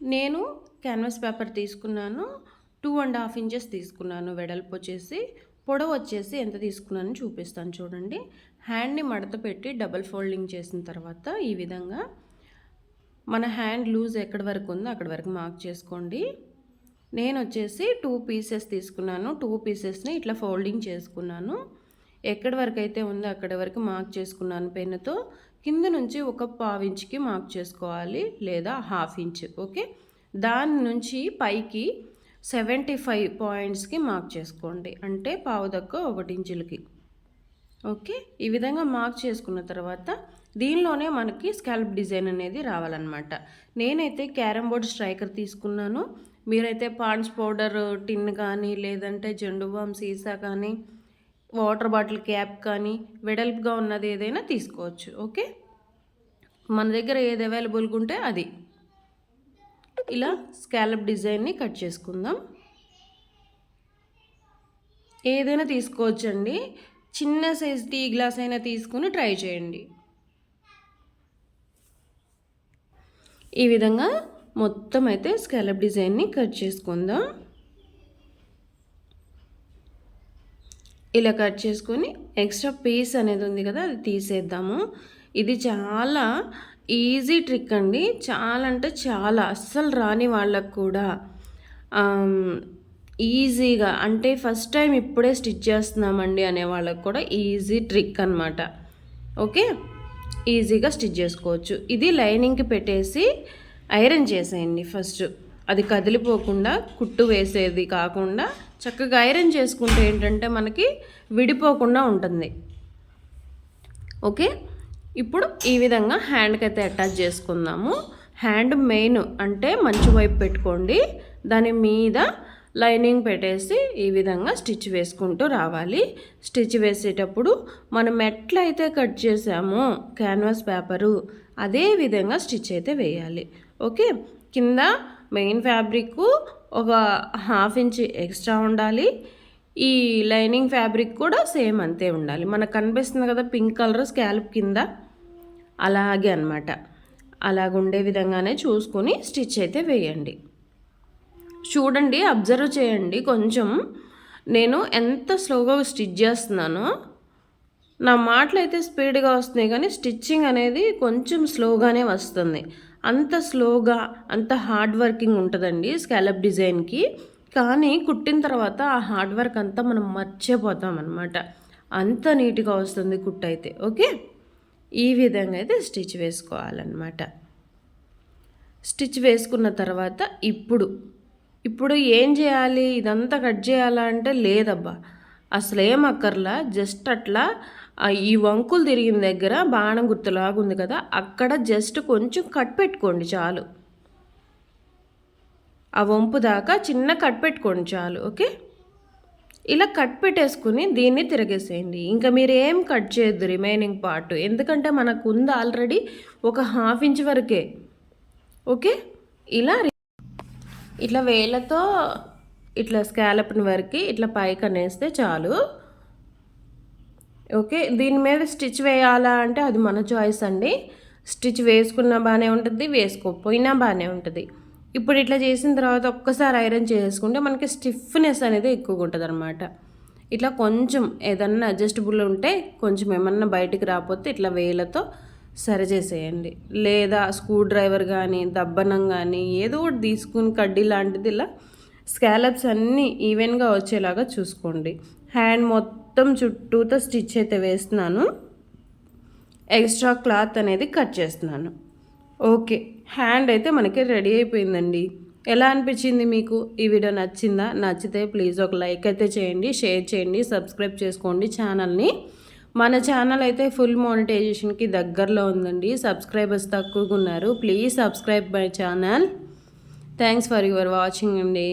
నేను canvas paper తీసుకున్నాను two and half inches తీసుకున్నాను వెడల్పు వచ్చేసి. పొడవు వచ్చేసి ఎంత తీసుకున్నాను చూపిస్తాను చూడండి. హ్యాండ్ని మడత పెట్టి డబల్ ఫోల్డింగ్ చేసిన తర్వాత ఈ విధంగా మన హ్యాండ్ లూజ్ ఎక్కడి వరకు ఉందో అక్కడి వరకు మార్క్ చేసుకోండి. నేను వచ్చేసి టూ పీసెస్ తీసుకున్నాను టూ పీసెస్ని ఇట్లా ఫోల్డింగ్ చేసుకున్నాను. ఎక్కడి వరకు అయితే ఉందో అక్కడి వరకు మార్క్ చేసుకున్నాను పెన్నుతో. కింద నుంచి ఒక పావు ఇంచుకి మార్క్ చేసుకోవాలి లేదా హాఫ్ ఇంచ్ ఓకే? దాని నుంచి పైకి సెవెంటీ ఫైవ్ పాయింట్స్కి మార్క్ చేసుకోండి. అంటే పావు దక్క ఒకటి ఇంచులకి ఓకే? ఈ విధంగా మార్క్ చేసుకున్న తర్వాత దీనిలోనే మనకి స్కాల్ప్ డిజైన్ అనేది రావాలన్నమాట. నేనైతే క్యారమ్ బోర్డ్ స్ట్రైకర్ తీసుకున్నాను. మీరైతే పాండ్స్ పౌడర్ టిన్ కానీ లేదంటే జెండు బామ్ సీసా కానీ వాటర్ బాటిల్ క్యాప్ కానీ వెడల్పుగా ఉన్నది ఏదైనా తీసుకోవచ్చు ఓకే? మన దగ్గర ఏది అవైలబుల్గా ఉంటే అది. ఇలా స్కాలప్ డిజైన్ని కట్ చేసుకుందాం. ఏదైనా తీసుకోవచ్చండి. చిన్న సైజ్ టీ గ్లాస్ అయినా తీసుకుని ట్రై చేయండి. ఈ విధంగా మొత్తం అయితే స్కాలప్ డిజైన్ని కట్ చేసుకుందాం. ఇలా కట్ చేసుకొని ఎక్స్ట్రా పీస్ అనేది ఉంది కదా అది తీసేద్దాము. ఇది చాలా ఈజీ ట్రిక్ అండి. చాలా అంటే చాలా అస్సలు రాని వాళ్ళకు కూడా ఈజీగా అంటే ఫస్ట్ టైం ఇప్పుడే స్టిచ్ చేస్తున్నామండి అనే వాళ్ళకు కూడా ఈజీ ట్రిక్ అనమాట ఓకే? ఈజీగా స్టిచ్ చేసుకోవచ్చు. ఇది లైనింగ్కి పెట్టేసి ఐరన్ చేసేయండి ఫస్ట్. అది కదిలిపోకుండా కుట్టు వేసేది కాకుండా చక్కగా ఐరన్ చేసుకుంటే ఏంటంటే మనకి విడిపోకుండా ఉంటుంది. ఓకే? ఇప్పుడు ఈ విధంగా హ్యాండ్కి అయితే అటాచ్ చేసుకుందాము. హ్యాండ్ మెయిన్ అంటే మంచి వైపు పెట్టుకోండి. దాని మీద లైనింగ్ పెట్టేసి ఈ విధంగా స్టిచ్ వేసుకుంటూ రావాలి. స్టిచ్ వేసేటప్పుడు మనం ఎట్లయితే కట్ చేసామో క్యాన్వాస్ పేపరు అదే విధంగా స్టిచ్ అయితే వేయాలి. ఓకే? కింద మెయిన్ ఫ్యాబ్రిక్ ఒక హాఫ్ ఇంచ్ ఎక్స్ట్రా ఉండాలి. ఈ లైనింగ్ ఫ్యాబ్రిక్ కూడా సేమ్ అంతే ఉండాలి. మనకు కనిపిస్తుంది కదా పింక్ కలర్ స్కాల్ప్ కింద. అలాగే అనమాట అలాగుండే విధంగానే చూసుకొని స్టిచ్ అయితే వేయండి. చూడండి అబ్జర్వ్ చేయండి. కొంచెం నేను ఎంత స్లోగా స్టిచ్ చేస్తున్నానో. నా మాటలు అయితే స్పీడ్గా వస్తున్నాయి కానీ స్టిచ్చింగ్ అనేది కొంచెం స్లోగానే వస్తుంది. అంత స్లోగా అంత హార్డ్ వర్కింగ్ ఉంటుందండి స్కాలప్ డిజైన్కి. కానీ కుట్టిన తర్వాత ఆ హార్డ్ వర్క్ అంతా మనం మర్చిపోతాం అనమాట అంత నీట్గా వస్తుంది కుట్ అయితే ఓకే? ఈ విధంగా అయితే స్టిచ్ వేసుకోవాలన్నమాట. స్టిచ్ వేసుకున్న తర్వాత ఇప్పుడు ఇప్పుడు ఏం చేయాలి? ఇదంతా కట్ చేయాలా అంటే లేదబ్బా. అసలు ఏం అక్కర్లా జస్ట్ అట్లా ఈ వంకులు తిరిగిన దగ్గర బాణం గుర్తులాగా ఉంది కదా అక్కడ జస్ట్ కొంచెం కట్ పెట్టుకోండి చాలు. ఆ వంపు దాకా చిన్న కట్ పెట్టుకోండి చాలు ఓకే? ఇలా కట్ పెట్టేసుకుని దీన్ని తిరగేసేయండి. ఇంకా మీరు ఏం కట్ చేయొద్దు రిమైనింగ్ పార్ట్. ఎందుకంటే మనకు ఉంది ఆల్రెడీ ఒక హాఫ్ ఇంచ్ వరకే ఓకే? ఇలా ఇట్లా వేలతో ఇట్లా స్కాలప్ని వరకు ఇట్లా పైకి అనేస్తే చాలు. ఓకే దీని మీద స్టిచ్ వేయాలా అంటే అది మన చాయిస్ అండి. స్టిచ్ వేసుకున్నా బాగానే ఉంటుంది వేసుకోకపోయినా బాగానే ఉంటుంది. ఇప్పుడు ఇట్లా చేసిన తర్వాత ఒక్కసారి ఐరన్ చేసుకుంటే మనకి స్టిఫ్నెస్ అనేది ఎక్కువగా ఉంటుంది అనమాట ఇట్లా కొంచెం ఏదన్నా అడ్జస్టబుల్ ఉంటే కొంచెం ఏమన్నా బయటికి రాకపోతే ఇట్లా వేలతో సరిచేసేయండి లేదా స్క్రూ డ్రైవర్ కానీ దబ్బనం కానీ ఏదో ఒకటి తీసుకుని కడ్డీ లాంటిది ఇలా స్కాలప్స్ అన్నీ ఈవెన్గా వచ్చేలాగా చూసుకోండి. హ్యాండ్ మొత్తం చుట్టూతో స్టిచ్ అయితే వేస్తున్నాను. ఎక్స్ట్రా క్లాత్ అనేది కట్ చేస్తున్నాను. ఓకే హ్యాండ్ అయితే మనకి రెడీ అయిపోయిందండి. ఎలా అనిపించింది మీకు? ఈ వీడియో నచ్చిందా? నచ్చితే ప్లీజ్ ఒక లైక్ అయితే చేయండి షేర్ చేయండి సబ్స్క్రైబ్ చేసుకోండి ఛానల్ని. మన ఛానల్ అయితే ఫుల్ మానిటైజేషన్కి దగ్గరలో ఉందండి. సబ్స్క్రైబర్స్ తక్కువగా ఉన్నారు. Please subscribe my channel. Thanks for your watching అండి.